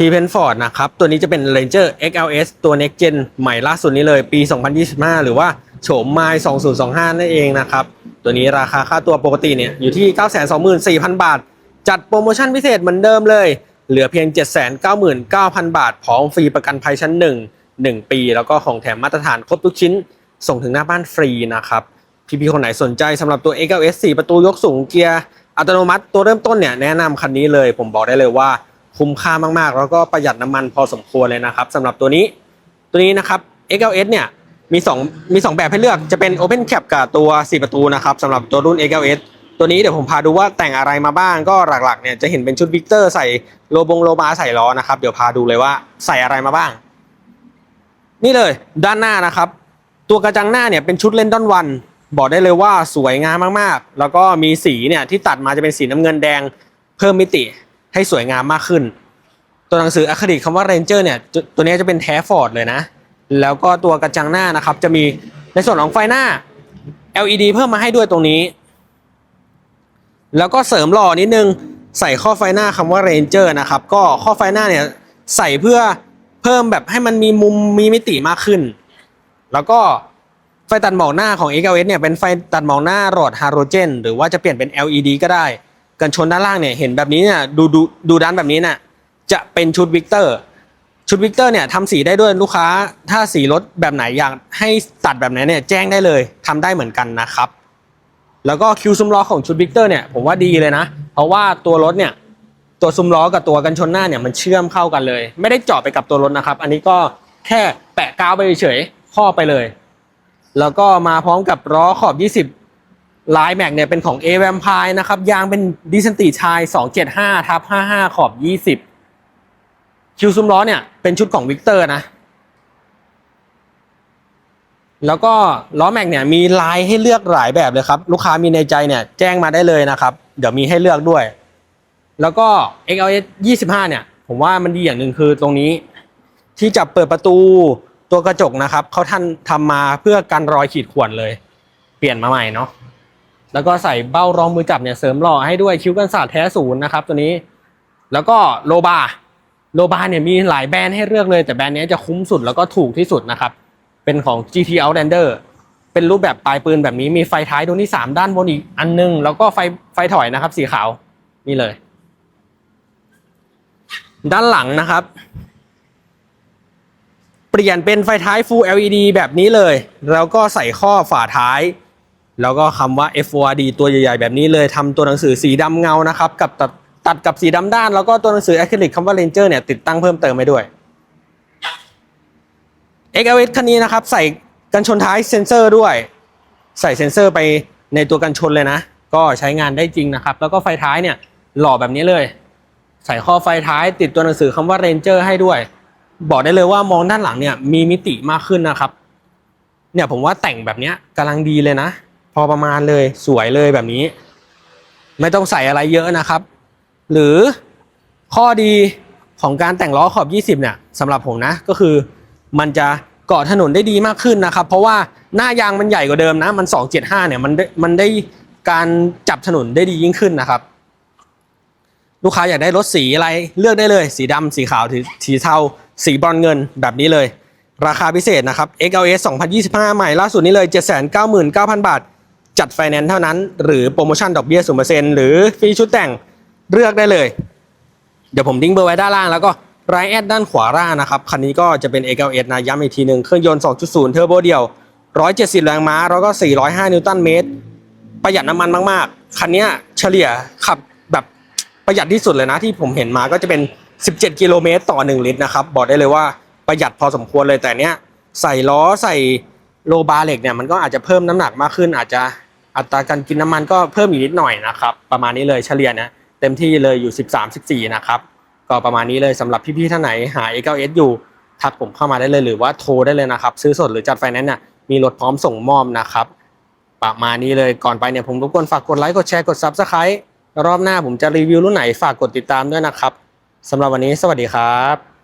ทีเพนฟอร์ดนะครับ ตัวนี้จะเป็น Ranger XLS ตัว Next Gen ใหม่ล่าสุดนี้เลยปี 2025 หรือว่าโฉมไมล์2025 นั่นเองนะครับ ตัวนี้ราคาค่าตัวปกติเนี่ยอยู่ที่ 924,000 บาท จัดโปรโมชั่นพิเศษเหมือนเดิมเลย เหลือเพียง 799,000 บาท พร้อมฟรีประกันภัยชั้น 1 1 ปี แล้วก็ของแถมมาตรฐานครบทุกชิ้น ส่งถึงหน้าบ้านฟรีนะครับ พี่ๆคนไหนสนใจสำหรับตัว XLS 4 ประตูยกสูงเกียร์อัตโนมัติตัวเริ่มต้นเนี่ยแนะนำคันนี้เลย ผมบอกได้เลยว่า คุ้มค่ามากๆ แล้วก็ประหยัดน้ำมันพอสมควรเลยนะครับสำหรับตัวนี้ตัวนี้นะครับ XLS เนี่ยมี2มี2แบบให้เลือกจะเป็น Open Cap กับตัว 4 ประตูนะครับสำหรับตัวรุ่น XLS ตัวนี้เดี๋ยวผมพาดูว่าแต่งอะไรมาบ้างก็หลักๆเนี่ยจะเห็นเป็นชุดวิกเตอร์ใส่โลบงโลบาใส่ล้อนะครับ เดี๋ยวพาดูเลยว่าใส่อะไรมาบ้าง นี่เลยด้านหน้านะครับ ตัวกระจังหน้าเนี่ยเป็นชุดเลนดอนวันบอกได้เลยว่าสวยงามมากๆ แล้วก็มีสีเนี่ยที่ตัดมาจะเป็นสีน้ำเงินแดงเพิ่มมิติ ให้สวยงามมากขึ้น ตัวหนังสืออะคริลิกคำว่า Ranger เนี่ยตัวนี้จะเป็นแท้ฟอร์ดเลยนะ แล้วก็ตัวกระจังหน้านะครับ จะมีในส่วนของไฟหน้า LED เพิ่มมาให้ด้วยตรงนี้ แล้วก็เสริมหล่อนิดนึงใส่ข้อไฟหน้าคำว่า Ranger นะครับ ก็ข้อไฟหน้าเนี่ยใส่เพื่อเพิ่มแบบให้มันมีมุมมีมิติมากขึ้น แล้วก็ไฟตัดหมอกหน้าของ XLS เนี่ยเป็นไฟตัดหมอกหน้าหลอดฮาโลเจนหรือว่าจะเปลี่ยนเป็น LED ก็ได้ กันชนด้านล่างเนี่ยเห็นแบบนี้เนี่ยดูดูดูด้านแบบนี้น่ะจะเป็นชุดวิกเตอร์ชุดวิกเตอร์เนี่ยทำสีได้ด้วยลูกค้าถ้าสีรถแบบไหนอยากให้ตัดแบบไหนเนี่ยแจ้งได้เลยทำได้เหมือนกันนะครับ แล้วก็คิวซุ้มล้อของชุดวิกเตอร์เนี่ยผมว่าดีเลยนะ เพราะว่าตัวรถเนี่ยตัวซุ้มล้อกับตัวกันชนหน้าเนี่ยมันเชื่อมเข้ากันเลย ไม่ได้เจาะไปกับตัวรถนะครับ อันนี้ก็แค่แปะกาวไปเฉยข้อไปเลย แล้วก็มาพร้อมกับล้อขอบ 20 ลายแม็กเนี่ยเป็นของ A v a m p i r e นะครับ ยางเป็นดิส n นติชาย 275ทับ55 ขอบ 20 คิวซุ้มล้อเนี่ย เป็นชุดของวิกเตอร์นะ แล้วก็ล้อแม็กเนี่ยมีลายให้เลือกหลายแบบเลยครับ ลูกค้ามีในใจเนี่ย แจ้งมาได้เลยนะครับ เดี๋ยวมีให้เลือกด้วย แล้วก็ XLS 25 เนี่ย ผมว่ามันดีอย่างหนึ่งคือตรงนี้ ที่จับเปิดประตูตัวกระจกนะครับเขาท่านทำมาเพื่อกันรอยขีดข่วนเลย เปลี่ยนมาใหม่เนาะ แล้วก็ใส่เบ้ารองมือจับเนี่ยเสริมหล่อให้ด้วยคิ้วกันศาสตร์แท้ศูนย์นะครับตัวนี้ แล้วก็โลบาโลบาเนี่ยมีหลายแบรนด์ให้เลือกเลย แต่แบรนด์นี้จะคุ้มสุดแล้วก็ถูกที่สุดนะครับ เป็นของ GT Outlander เป็นรูปแบบปลายปืนแบบนี้มีไฟท้ายตรงที่3ด้านบนอีกอันนึง แล้วก็ไฟไฟถอยนะครับ สีขาวนี่เลย ด้านหลังนะครับ เปลี่ยนเป็นไฟท้าย Full LED แบบนี้เลย แล้วก็ใส่ข้อฝาท้าย แล้วก็คำว่า FORD ตัวใหญ่ๆแบบนี้เลยทำตัวหนังสือสีดำเงานะครับกับตัดตัดกับสีดำด้าน แล้วก็ตัวหนังสืออะคริลิกคำว่า Ranger เนี่ยติดตั้งเพิ่มเติมไปด้วย XLS คันนี้นะครับใส่กันชนท้ายเซ็นเซอร์ด้วย ใส่เซ็นเซอร์ไปในตัวกันชนเลยนะ ก็ใช้งานได้จริงนะครับ แล้วก็ไฟท้ายเนี่ยหล่อแบบนี้เลย ใส่ข้อไฟท้ายติดตัวหนังสือคำว่า Ranger ให้ด้วย บอกได้เลยว่ามองด้านหลังเนี่ยมีมิติมากขึ้นนะครับ เนี่ยผมว่าแต่งแบบนี้กำลังดีเลยนะ อประมาณเลยสวยเลยแบบนี้ ไม่ต้องใส่อะไรเยอะนะครับ หรือข้อดีของการแต่งล้อขอบ 20 เนี่ยสำหรับผมนะก็คือมันจะเกาะถนนได้ดีมากขึ้นนะครับ เพราะว่าหน้ายางมันใหญ่กว่าเดิมนะ มัน 275 เนี่ยมันได้มันได้การจับถนนได้ดียิ่งขึ้นนะครับ ลูกค้าอยากได้รถสีอะไรเลือกได้เลย สีดำสีขาวสีเทาสีบรอนเงินแบบนี้เลย ราคาพิเศษนะครับ XLS 2025 ใหม่ล่าสุดนี้เลย 799,000 บาท จัดไฟแนนซ์เท่านั้น หรือโปรโมชั่นดอกเบี้ย0%หรือฟรีชุดแต่งเลือกได้เลย เดี๋ยวผมทิ้งเบอร์ไว้ด้านล่างแล้วก็รายแอดด้านขวาล่างนะครับ คันนี้ก็จะเป็น XLS นะย้ำอีกทีหนึ่งเครื่องยนต์ 2.0 เทอร์โบเดียว 170 แรงม้า แล้วก็ 405 นิวตันเมตร ประหยัดน้ำมันมาก ๆ คันนี้เฉลี่ยขับแบบประหยัดที่สุดเลยนะที่ผมเห็นมาก็จะเป็น 17 กิโลเมตรต่อ 1 ลิตรนะครับ บอกได้เลยว่าประหยัดพอสมควรเลยแต่เนี้ยใส่ล้อใส่โลบาร์เหล็กเนี่ยมันก็อาจจะเพิ่มน้ำหนักมากขึ้นอาจจะ อัตราการกินน้ำมันก็เพิ่มอีกนิดหน่อยนะครับ ประมาณนี้เลยเฉลี่ยนะเต็มที่เลยอยู่ 13 14 นะครับ ก็ประมาณนี้เลยสำหรับพี่ๆท่านไหนหา A9S อยู่ทักผมเข้ามาได้เลยหรือว่าโทรได้เลยนะครับ ซื้อสดหรือจัดไฟแนนซ์เนี่ยมีรถพร้อมส่งมอบนะครับ ประมาณนี้เลยก่อนไปเนี่ยผมรบกวนฝากกดไลค์กดแชร์กด Subscribe รอบหน้าผมจะรีวิวรุ่นไหนฝากกดติดตามด้วยนะครับสำหรับวันนี้สวัสดีครับ